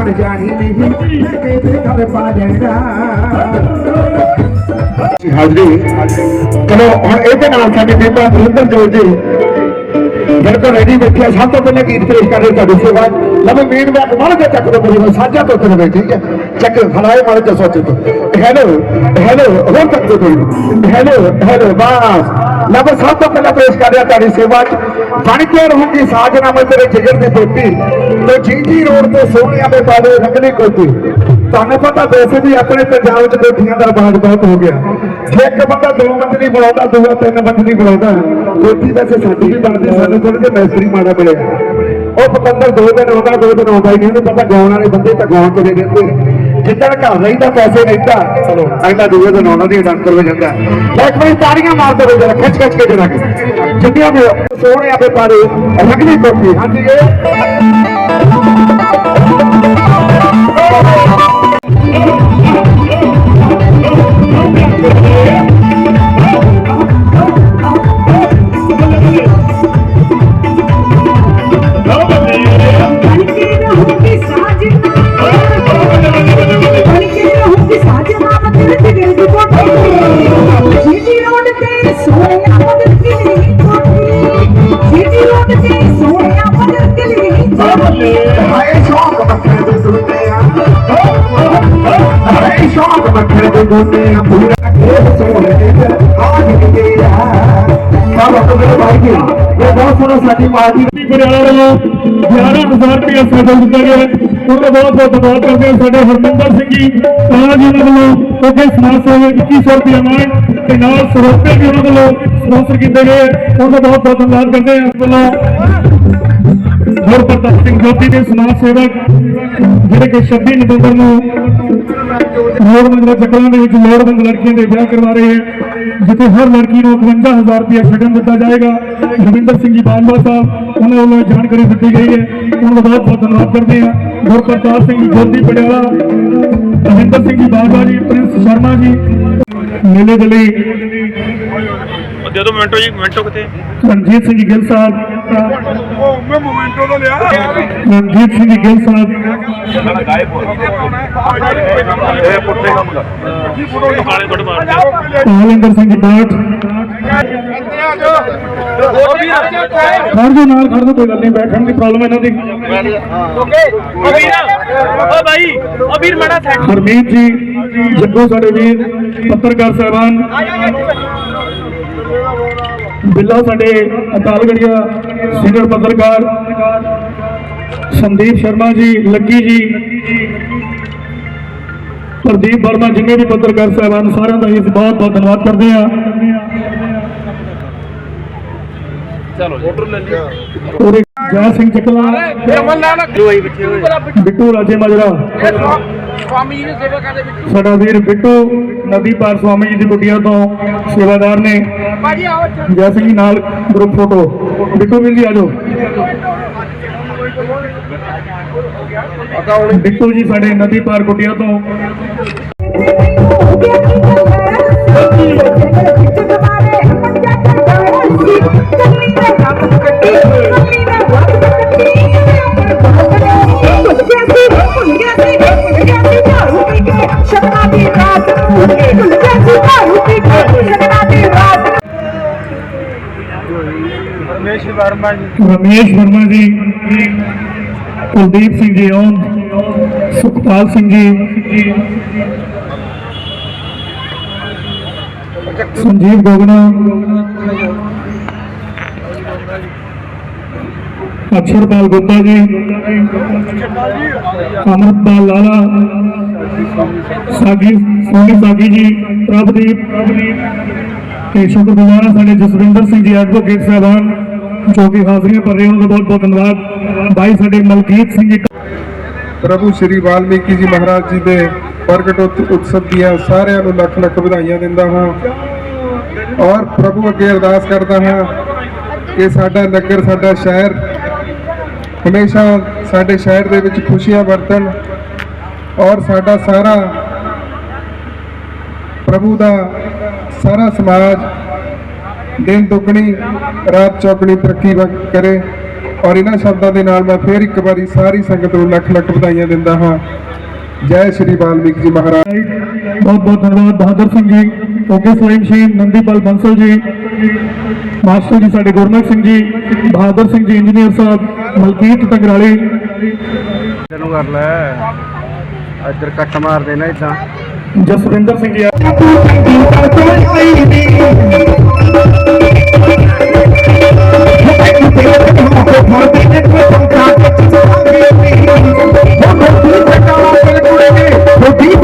ਘਰ ਜਾਣੀ ਨਹੀਂ। ਠੇਕੇ ਤੇ ਘਰ ਪਾ ਜਾਣਾ ਹਾਜ਼ਰੀ ਚਲੋ, ਹੁਣ ਇਹਦੇ ਨਾਲ ਸਾਡੇ ਬੀਬਾ ਬਰਿੰਦਰ ਜੋੜ ਜੀ। ਬਿਲਕੁਲ ਰੈਡੀ ਬੈਠਿਆ ਸਭ ਤੋਂ ਪਹਿਲਾਂ ਗੀਤ ਪੇਸ਼ ਕਰ ਰਹੇ ਤੁਹਾਡੀ ਸੇਵਾ ਲਵੇ ਮੀਨ ਬੈਕ ਮਾਰ ਕੇ ਚੱਕ ਦੋ ਬੋਲੀ ਸਾਜਾ ਤੋਂ ਤੇ ਠੀਕ ਹੈ ਚੱਕ, ਫਲਾਏ ਮਾਰ ਕੇ ਸੋਚੋ ਤੋ। ਹੈਲੋ ਹੈਲੋ, ਹੋਰ ਤੱਕ ਤੋਂ ਹੈਲੋ ਹੈਲੋ, ਬਾਸ। ਲਵੇ, ਸਭ ਤੋਂ ਪਹਿਲਾਂ ਪੇਸ਼ ਕਰ ਰਿਹਾ ਤੁਹਾਡੀ ਸੇਵਾ ਚ। ਬਣ ਕੇ ਰਹੂਗੀ ਸਾਜਨਾ ਮੈਂ ਤੇਰੇ ਜਿਗਰ ਦੀ ਬੇਟੀ ਤੇ ਜੀਜੀ ਰੋਡ ਤੇ ਸੋਹਣਿਆਂ ਦੇ ਬਾਰੇ ਰੰਗਲੀ ਕੋਟੀ ਤੁਹਾਨੂੰ ਪਤਾ ਵੈਸੇ ਵੀ ਆਪਣੇ ਪੰਜਾਬ 'ਚ ਕੋਠੀਆਂ ਦਾ ਰਿਵਾਜ ਬਹੁਤ ਹੋ ਗਿਆ। ਇੱਕ ਬੰਦਾ ਦੋ ਮੰਜ਼ਲੀ ਬਣਾਉਂਦਾ, ਦੂਆ ਤਿੰਨ ਮੰਜ਼ਲੀ ਬਣਾਉਂਦਾ। ਕੋਠੀ ਵੈਸੇ ਸਾਡੀ ਵੀ ਬਣਦੀ, ਸਾਨੂੰ ਥੋੜਾ ਜਿਹਾ ਮੈਸਤਰੀ ਮਾੜਾ ਮਿਲਿਆ। ਉਹ ਪਤੰਦਰ ਦੋ ਦਿਨ ਆਉਂਦਾ, ਦੋ ਦਿਨ ਆਉਂਦਾ ਹੀ ਨਹੀਂ, ਉਹਨੂੰ ਪਤਾ ਗਾਉਣ ਵਾਲੇ ਬੰਦੇ ਤਾਂ ਗਾਉਣ ਤੁਰੇ ਰਹਿੰਦੇ ਜਿੱਦਣ ਘਰ ਰਹਿੰਦਾ, ਪੈਸੇ ਰਹਿੰਦਾ ਚਲੋ ਐਂਦਾ ਦੂਏ ਦਿਨ ਆਉਣਾ ਦੀ ਡੰਕਰ ਹੋ ਜਾਂਦਾ। ਲੈ ਇੱਕ ਵਾਰੀ ਤਾੜੀਆਂ ਮਾਰਦੇ ਹੋ ਜਰਾ ਖਿੱਚ ਖਿੱਚ ਕੇ ਜਰਾ। ਜਿੱਦਿਆਂ ਵੀ ਸੋਹਣੇ ਆਪੇ ਪਾਰੇ ਰੰਗਲੀ ਕੋਠੀ ਹਾਂਜੀ। ਇਹ ਮੱਖਣ ਦੇ ਦੁੱਤੇ ਆ ਪੂਰਾ ਇਹ ਸੋਹਣੇ ਆ ਗਈ ਆ। ਬਾਬਾ ਤੁਹਾਡੇ ਭਾਈ ਇਹ ਬਹੁਤ ਸੋਹਣਾ ਸਾਡੀ ਮਾਂ ਦੀ ਪਰਿਵਾਰ ਵੱਲੋਂ 11000 ਰੁਪਏ ਸੈਟਲ ਦਿੱਤਾ ਗਿਆ ਉਹਨਾਂ ਉਹਦਾ ਬਹੁਤ ਬਹੁਤ ਧੰਨਵਾਦ ਕਰਦੇ ਹਾਂ ਸਾਡੇ ਹਰਮਿੰਦਰ ਸਿੰਘ ਜੀ, ਤਾਂ ਜੀ ਉਹਨਾਂ ਵੱਲੋਂ ਉਹਦੇ ਸਮਾਜ ਸੇਵਕ 2100 ਰੁਪਏ ਮਾਣ ਤੇ ਨਾਲ ਸਰੋਪੇ ਵੀ ਉਹਨਾਂ ਵੱਲੋਂ ਸਪਾਂਸਰ ਕੀਤੇ ਗਏ ਉਹਨਾਂ ਦਾ ਬਹੁਤ ਬਹੁਤ ਧੰਨਵਾਦ ਕਰਦੇ ਹਾਂ ਇਸ ਵੱਲੋਂ। ਗੁਰਪ੍ਰਤਾਪ ਸਿੰਘ ਜੋਤੀ ਦੇ ਸਮਾਜ ਸੇਵਕ, ਜਿਹੜੇ ਕਿ 26 ਨਵੰਬਰ ਨੂੰ ਲੋੜਵੰਦ ਚੱਕਰਾਂ ਦੇ ਵਿੱਚ ਲੋੜਵੰਦ ਲੜਕੀਆਂ ਦੇ ਵਿਆਹ ਕਰਵਾ ਰਹੇ ਹੈ, ਜਿੱਥੇ ਹਰ ਲੜਕੀ ਨੂੰ 51000 ਰੁਪਏ ਛੱਡਣ ਦਿੱਤਾ ਜਾਏਗਾ। ਰਵਿੰਦਰ ਸਿੰਘ ਜੀ ਬਾਜਵਾ ਸਾਹਿਬ, ਉਹਨਾਂ ਵੱਲੋਂ ਇਹ ਜਾਣਕਾਰੀ ਦਿੱਤੀ ਗਈ ਹੈ। ਉਹਨਾਂ ਦਾ ਬਹੁਤ ਬਹੁਤ ਧੰਨਵਾਦ ਕਰਦੇ ਹਾਂ। ਗੁਰਪ੍ਰਤਾਪ ਸਿੰਘ ਜੋਤੀ ਪਟਿਆਲਾ, ਰਵਿੰਦਰ ਸਿੰਘ ਜੀ ਬਾਜਵਾ ਜੀ, ਪ੍ਰਿੰਸ ਸ਼ਰਮਾ ਜੀ, ਮੇਲੇ ਦੇ ਲਈ ਦੇ ਦੋ ਮਿੰਟੋ ਜੀ ਮਿੰਟੋ ਕਿਤੇ ਰਣਜੀਤ ਸਿੰਘ ਜੀ ਗਿੱਲ ਸਾਹਿਬ ਮੈਂ ਮੋਮੈਂਟੋ ਦਾ ਲਿਆ ਰਣਜੀਤ ਸਿੰਘ ਜੀ ਗਿੱਲ ਸਾਹਿਬ ਗਾਇਬ ਹੋ ਇਹ ਪੁੱਠੇ ਕੰਮ ਕਰ ਜੀ ਫੋਟੋ ਕਾਲੇ ਕੋਟ ਮਾਰਦੇ ਪਾਲਿੰਦਰ ਸਿੰਘ ਜੀ ਬਾਠ ਹੋਰ ਵੀ ਖੜ ਜੋ ਨਾਲ ਖੜ ਜੋ ਕੋਈ ਗੱਲ ਨਹੀਂ ਬੈਠਣ ਦੀ ਪ੍ਰੋਬਲਮ ਇਹਨਾਂ ਦੀ ਓਕੇ ਓ ਵੀਰ ਓ ਭਾਈ ਓ ਵੀਰ ਮੜਾ ਸੈਟ ਹਰਮੀਤ ਜੀ ਜੱਗੂ ਸਾਡੇ ਵੀਰ ਪੱਤਰਕਾਰ ਸਾਹਿਬਾਨ ਬਿੱਲਾ ਸਾਡੇ ਅਕਾਲਗੜੀਆ ਸੀਨੀਅਰ ਪੱਤਰਕਾਰ ਸੰਦੀਪ ਸ਼ਰਮਾ ਜੀ ਲੱਕੀ ਜੀ ਪ੍ਰਦੀਪ ਵਰਮਾ ਜਿੰਨੇ ਵੀ ਪੱਤਰਕਾਰ ਸਾਹਿਬਾਨ ਸਾਰਿਆਂ ਦਾ ਅਸੀਂ ਬਹੁਤ ਬਹੁਤ ਧੰਨਵਾਦ ਕਰਦੇ ਹਾਂ। ਚਲੋ ਫੋਟੋ ਲੈ ਲਿਆ ਜੈ ਸਿੰਘ ਚੱਕਲਾ ਬਿੱਟੂ ਰਾਜੇ ਮਾਜਰਾ। ਸਵਾਮੀ ਜੀ ਦੀ ਸੇਵਾ ਕਰਦੇ ਵਿੱਚ ਸਾਡਾ ਵੀਰ ਬਿੱਟੂ ਨਦੀ ਪਾਰ ਸਵਾਮੀ ਜੀ ਦੀ ਕੁਟੀਆ ਤੋਂ ਸੇਵਾਦਾਰ ਨੇ। ਭਾਜੀ ਆਓ ਜੈ ਸਿੰਘ ਜੀ ਨਾਲ ਗਰੁੱਪ ਫੋਟੋ ਬਿੱਟੂ ਵੀਰ ਜੀ ਆ ਜਾਓ। ਬਿੱਟੂ ਜੀ ਸਾਡੇ ਨਦੀ ਪਾਰ ਕੁਟੀਆ ਤੋਂ। ਰਮੇਸ਼ ਵਰਮਾ ਜੀ। ਰਮੇਸ਼ ਵਰਮਾ ਜੀ, ਕੁਲਦੀਪ ਸਿੰਘ ਜੀ ਓਮ ਸੁਖਪਾਲ ਸਿੰਘ ਜੀ, ਸੰਜੀਵ ਗੋਗਨਾ ਅਕਸ਼ਰਪਾਲ ਗੁਪਤਾ ਜੀ, ਅਮਰਪਾਲ ਲਾਲਾ, ਸਾਗੀ, ਸੋਨੀ ਸਾਗੀ ਜੀ, ਪ੍ਰਭਦੀਪ ਤੇ ਸ਼ੁਕਰਗੁਜ਼ਾਰ ਸਾਡੇ ਜਸਵਿੰਦਰ ਸਿੰਘ ਜੀ ਐਡਵੋਕੇਟ ਸਾਹਿਬਾਨ। ਜੋ ਕਿ ਹਾਜ਼ਰੀਆਂ ਭਰ ਰਹੇ ਉਹਨਾਂ ਦਾ ਬਹੁਤ ਬਹੁਤ ਧੰਨਵਾਦ। ਭਾਈ ਸਾਡੇ ਮਲਕੀਤ ਸਿੰਘ ਪ੍ਰਭੂ ਸ਼੍ਰੀ ਵਾਲਮੀਕੀ ਜੀ ਮਹਾਰਾਜ ਜੀ ਦੇ ਪ੍ਰਗਟ ਉਤਸਵ ਦੀਆਂ ਸਾਰਿਆਂ ਨੂੰ ਲੱਖ ਲੱਖ ਵਧਾਈਆਂ ਦਿੰਦਾ ਹਾਂ। ਔਰ ਪ੍ਰਭੂ ਅੱਗੇ ਅਰਦਾਸ ਕਰਦਾ ਹਾਂ ਕਿ ਸਾਡਾ ਨਗਰ, ਸਾਡਾ ਸ਼ਹਿਰ ਹਮੇਸ਼ਾ ਸਾਡੇ ਸ਼ਹਿਰ ਦੇ ਵਿੱਚ ਖੁਸ਼ੀਆਂ ਵਰਤਣ ਔਰ ਸਾਡਾ ਸਾਰਾ ਪ੍ਰਭੂ ਦਾ ਸਾਰਾ ਸਮਾਜ ਦਿਨ ਦੁੱਗਣੀ ਰਾਤ ਚੌਗਣੀ ਤਰੱਕੀ ਕਰੇ ਔਰ ਇਹਨਾਂ ਸ਼ਬਦਾਂ ਦੇ ਨਾਲ ਮੈਂ ਫੇਰ ਇੱਕ ਵਾਰੀ ਸਾਰੀ ਸੰਗਤ ਨੂੰ ਲੱਖ ਲੱਖ ਵਧਾਈਆਂ ਦਿੰਦਾ ਹਾਂ। ਜੈ ਸ਼੍ਰੀ ਵਾਲਮੀਕੀ ਜੀ ਮਹਾਰਾਜ। ਬਹੁਤ ਬਹੁਤ ਧੰਨਵਾਦ Bahadur Singh ji okay slime machine Nandipal Bansal ji master ji ਸਾਡੇ ਗੁਰਮੁਖ ਸਿੰਘ ਜੀ ਬਹਾਦਰ ਸਿੰਘ ਜੀ ਇੰਜੀਨੀਅਰ ਸਾਹਿਬ ਮਲਕੀਤ ਟੰਗਰਾਲੀ। ਤੈਨੂੰ ਕਰ ਲੈ। ਇੱਧਰ ਕੱਟ ਮਾਰਦੇ ਨਾ ਇਦਾਂ। ਜਸਵਿੰਦਰ ਸਿੰਘ ਜੀ Repeat